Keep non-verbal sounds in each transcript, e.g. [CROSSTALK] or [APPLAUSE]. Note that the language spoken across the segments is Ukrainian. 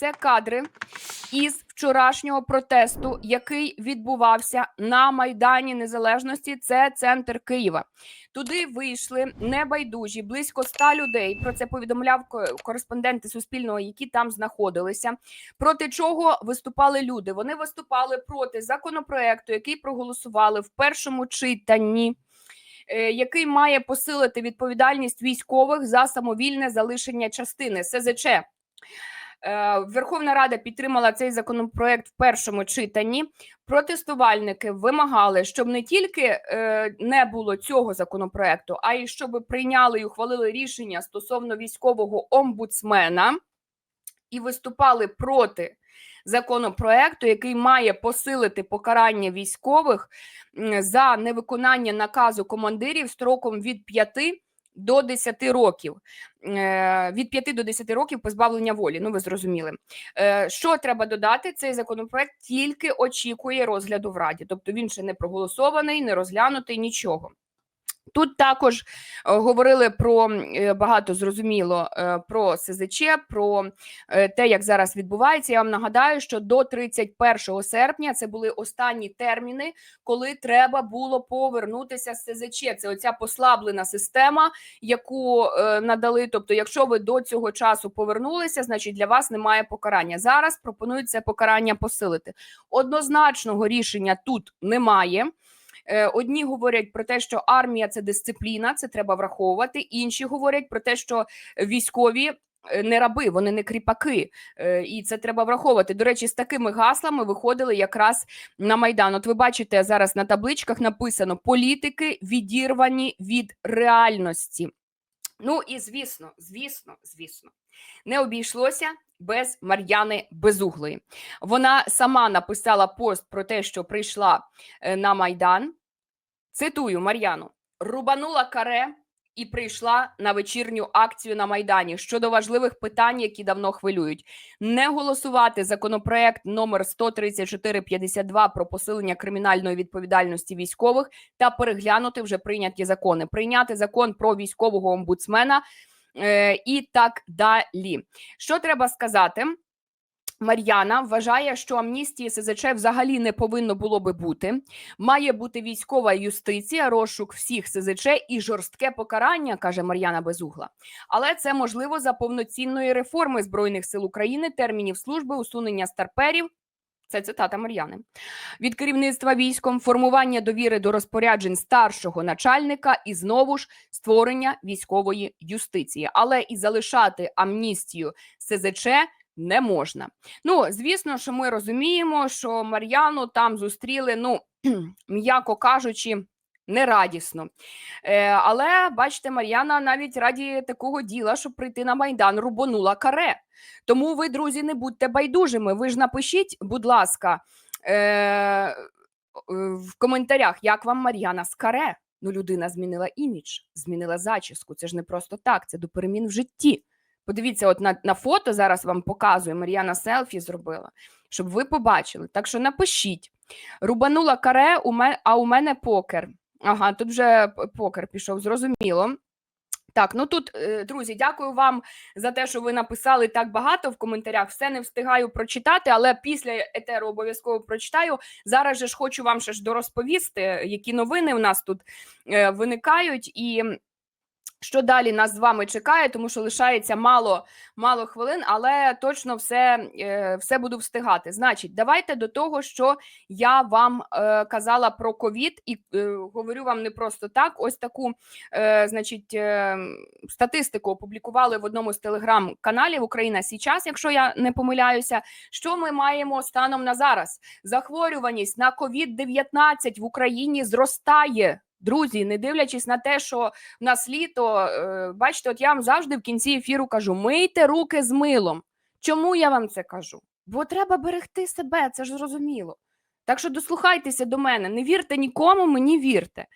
Це кадри із вчорашнього протесту, який відбувався на Майдані Незалежності. Це центр Києва. Туди вийшли небайдужі, близько ста людей. Про це повідомляв кореспонденти Суспільного, які там знаходилися. Проти чого виступали люди? Вони виступали проти законопроекту, який проголосували в першому читанні. е, Який має посилити відповідальність військових за самовільне залишення частини СЗЧ. Е, Верховна Рада підтримала цей законопроект в першому читанні. Протестувальники вимагали, щоб не тільки е, не було цього законопроекту, а й щоб прийняли і ухвалили рішення стосовно військового омбудсмена і виступали проти законопроекту, який має посилити покарання військових за невиконання наказу командирів строком від 5 до 10 років. Е, Від 5 до 10 років позбавлення волі. Ну, ви зрозуміли. Е, Що треба додати? Цей законопроект тільки очікує розгляду в Раді, тобто він ще не проголосований, не розглянутий, нічого. Тут також е, говорили про е, багато зрозуміло е, про СЗЧ, про те, як зараз відбувається. Я вам нагадаю, що до 31 серпня це були останні терміни, коли треба було повернутися з СЗЧ. Це оця послаблена система, яку надали. Тобто, якщо ви до цього часу повернулися, значить для вас немає покарання. Зараз пропонують це покарання посилити. Однозначного рішення тут немає. Е, Одні говорять про те, що армія це дисципліна, це треба враховувати. Інші говорять про те, що військові е, не раби, вони не кріпаки, е, і це треба враховувати. До речі, з такими гаслами виходили якраз на майдан. От ви бачите зараз на табличках написано: політики відірвані від реальності. Ну і звісно, звісно, звісно, не обійшлося без Мар'яни Безуглої. Вона сама написала пост про те, що прийшла на Майдан. Цитую Мар'яну: рубанула каре і прийшла на вечірню акцію на Майдані щодо важливих питань, які давно хвилюють. Не голосувати законопроект номер 13452 про посилення кримінальної відповідальності військових та переглянути вже прийняті закони, прийняти закон про військового омбудсмена е, і так далі. Що треба сказати? Мар'яна вважає, що амністії СЗЧ взагалі не повинно було би бути. Має бути військова юстиція, розшук всіх СЗЧ і жорстке покарання, каже Мар'яна Безугла. Але це можливо за повноцінної реформи збройних сил України, термінів служби, усунення старперів. Це цитата Мар'яни від керівництва військом, формування довіри до розпоряджень старшого начальника і знову ж створення військової юстиції, але і залишати амністію СЗЧ не можна. Ну, звісно, що ми розуміємо, що Мар'яну там зустріли, ну [CLEARS THROAT] м'яко кажучи. Нерадісно. Е, але бачите, Мар'яна навіть раді такого діла, щоб прийти на Майдан, рубонула каре. Тому ви, друзі, не будьте байдужими. Ви ж напишіть, будь ласка, е, в коментарях, як вам Мар'яна з каре. Ну, людина змінила імідж, змінила зачіску. Це ж не просто так, це до перемін в житті. Подивіться, от на, на фото зараз вам показую, Мар'яна селфі зробила, щоб ви побачили. Так що напишіть. Рубанула каре, у мене, а у мене покер. Ага, тут вже покер пішов, зрозуміло. Так, ну тут, е, друзі, дякую вам за те, що ви написали так багато в коментарях. Все не встигаю прочитати, але після етеру обов'язково прочитаю. Зараз же ж хочу вам ще ж дорозповісти, які новини в нас тут е, виникають, і що далі нас з вами чекає, тому що лишається мало, мало хвилин, але точно все, е, все буду встигати. Значить, давайте до того, що я вам е, казала про ковід, і е, говорю вам не просто так. Ось таку значить, статистику опублікували в одному з телеграм-каналів Україна Січас, якщо я не помиляюся. Що ми маємо станом на зараз? Захворюваність на ковід 19 в Україні зростає. Друзі, не дивлячись на те, що в нас літо, е, бачите, от я вам завжди в кінці ефіру кажу: мийте руки з милом. Чому я вам це кажу? Бо треба берегти себе, це ж зрозуміло. Так що дослухайтеся до мене, не вірте нікому, мені вірте.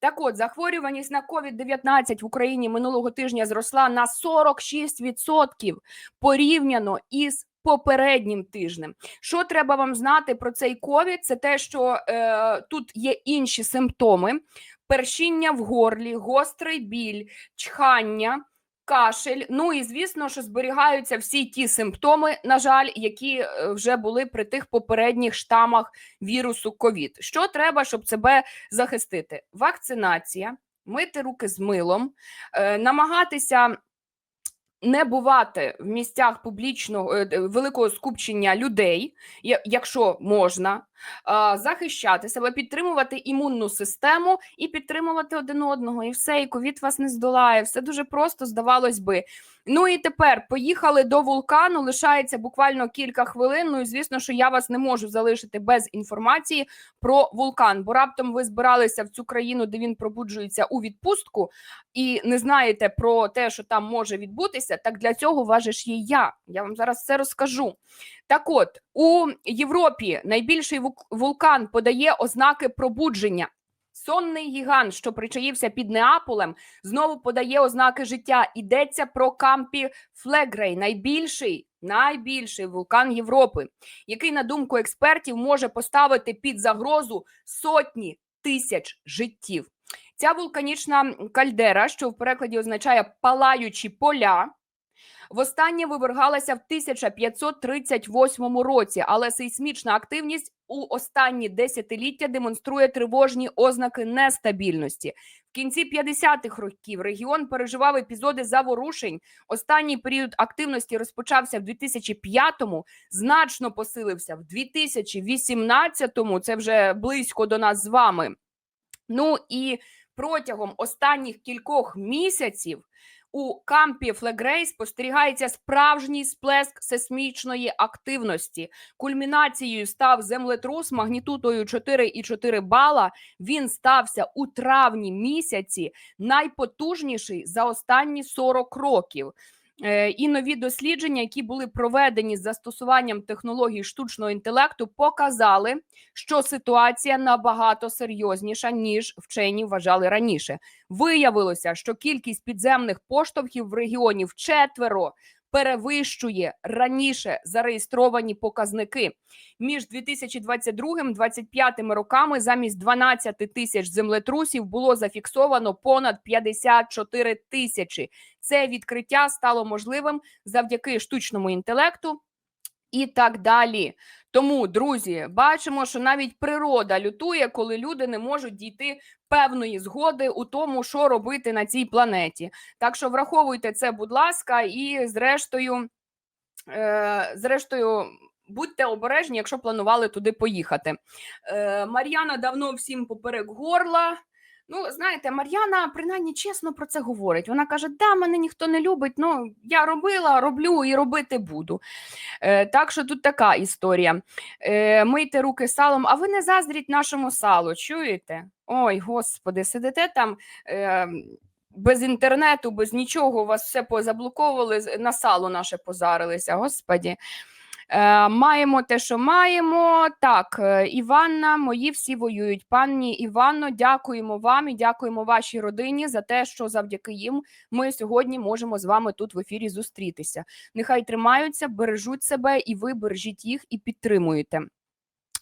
Так от, захворюваність на COVID-19 в Україні минулого тижня зросла на 46% порівняно із попереднім тижнем. Що треба вам знати про цей ковід? Це те, що е, тут є інші симптоми: першіння в горлі, гострий біль, чхання. кашель. Ну і звісно, що зберігаються всі ті симптоми, на жаль, які е, вже були при тих попередніх штамах вірусу ковід. Що треба, щоб себе захистити? Вакцинація, мити руки з милом, е, намагатися. Не бувати в місцях публічного е, великого скупчення людей, якщо можна, захищати себе, підтримувати імунну систему і підтримувати один одного. І все, і ковід вас не здолає. Все дуже просто, здавалось би. Ну і тепер поїхали до вулкану. Лишається буквально кілька хвилин. Ну і звісно, що я вас не можу залишити без інформації про вулкан, бо раптом ви збиралися в цю країну, де він пробуджується у відпустку, і не знаєте про те, що там може відбутися. Так для цього важиш є я. Я вам зараз все розкажу. Так от, у Європі найбільший вук- вулкан подає ознаки пробудження. Сонний гігант, що причаївся під Неаполем, знову подає ознаки життя. Йдеться про Кампі Флегрей, найбільший, найбільший вулкан Європи, який, на думку експертів, може поставити під загрозу сотні тисяч життів. Ця вулканічна кальдера, що в перекладі означає палаючі поля, востаннє вивергалася в 1538 році, але сейсмічна активність у останні десятиліття демонструє тривожні ознаки нестабільності. В кінці 50-х років регіон переживав епізоди заворушень. Останній період активності розпочався в 2005-му, значно посилився в 2018-му, Це вже близько до нас з вами. Ну і протягом останніх кількох місяців у кампі Флегрей спостерігається справжній сплеск сейсмічної активності. Кульмінацією став землетрус магнітудою 4,4 бала. Він стався у травні місяці, найпотужніший за останні 40 років. Е, І нові дослідження, які були проведені з застосуванням технологій штучного інтелекту, показали, що ситуація набагато серйозніша, ніж вчені вважали раніше. Виявилося, що кількість підземних поштовхів в регіоні вчетверо перевищує раніше зареєстровані показники. Між 2022-2025 роками замість 12 тисяч землетрусів було зафіксовано понад 54 тисячі. Це відкриття стало можливим завдяки штучному інтелекту і так далі. Тому, друзі, бачимо, що навіть природа лютує, коли люди не можуть дійти певної згоди у тому, що робити на цій планеті. Так що враховуйте це, будь ласка, і зрештою, е, зрештою. Будьте обережні, якщо планували туди поїхати. Е, Мар'яна давно всім поперек горла. Ну, знаєте, Мар'яна принаймні чесно про це говорить. Вона каже: да, мене ніхто не любить. Ну, я робила, роблю і робити буду. Е, так що тут така історія. Е, мийте руки салом, а ви не заздріть нашому салу, чуєте? Ой, господи, сидите там. Е, без інтернету, без нічого, у вас все позаблоковували, на сало наше позарилися, господі. Е, маємо те, що маємо. Так, е, Іванна, мої всі воюють. Пані Іванно, дякуємо вам і дякуємо вашій родині за те, що завдяки їм ми сьогодні можемо з вами тут в ефірі зустрітися. Нехай тримаються, бережуть себе, і ви бережіть їх і підтримуєте.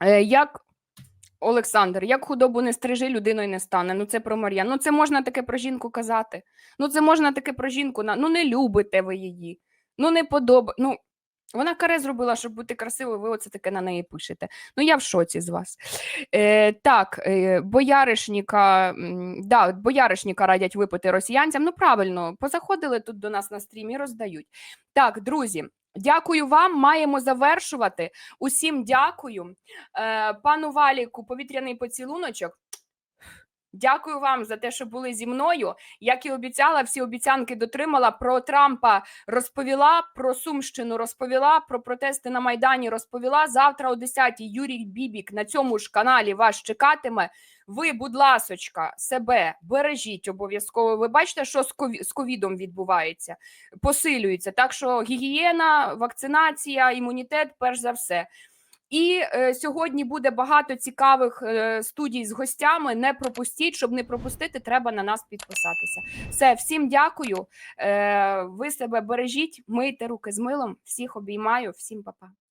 Е, як Олександр, як худобу не стрижи, людиною не стане. Ну це про Мар'ян. Ну це можна таке про жінку казати. Ну це можна таке про жінку. Ну не любите ви її. Ну не подобається. Ну вона каре зробила, щоб бути красивою. Ви оце таке на неї пишете. Ну я в шоці з вас. Е, так, е, бояришніка, да, бояришніка радять випити росіянцям. Ну правильно, позаходили тут до нас на стрімі, роздають. Так, друзі. Дякую вам. Маємо завершувати. Усім дякую. Е, пану Валіку, повітряний поцілуночок. Дякую вам за те, що були зі мною. Як і обіцяла, всі обіцянки дотримала. Про Трампа розповіла, про Сумщину розповіла, про протести на Майдані розповіла. Завтра о 10-й Юрій Бібік на цьому ж каналі вас чекатиме. Ви, будь ласочка, себе бережіть обов'язково. Ви бачите, що з кові- з ковідом відбувається, посилюється. Так що гігієна, вакцинація, імунітет, перш за все. І е, сьогодні буде багато цікавих е, студій з гостями. Не пропустіть, щоб не пропустити, треба на нас підписатися. Все, всім дякую. Е, ви себе бережіть, мийте руки з милом. Всіх обіймаю, всім па-па.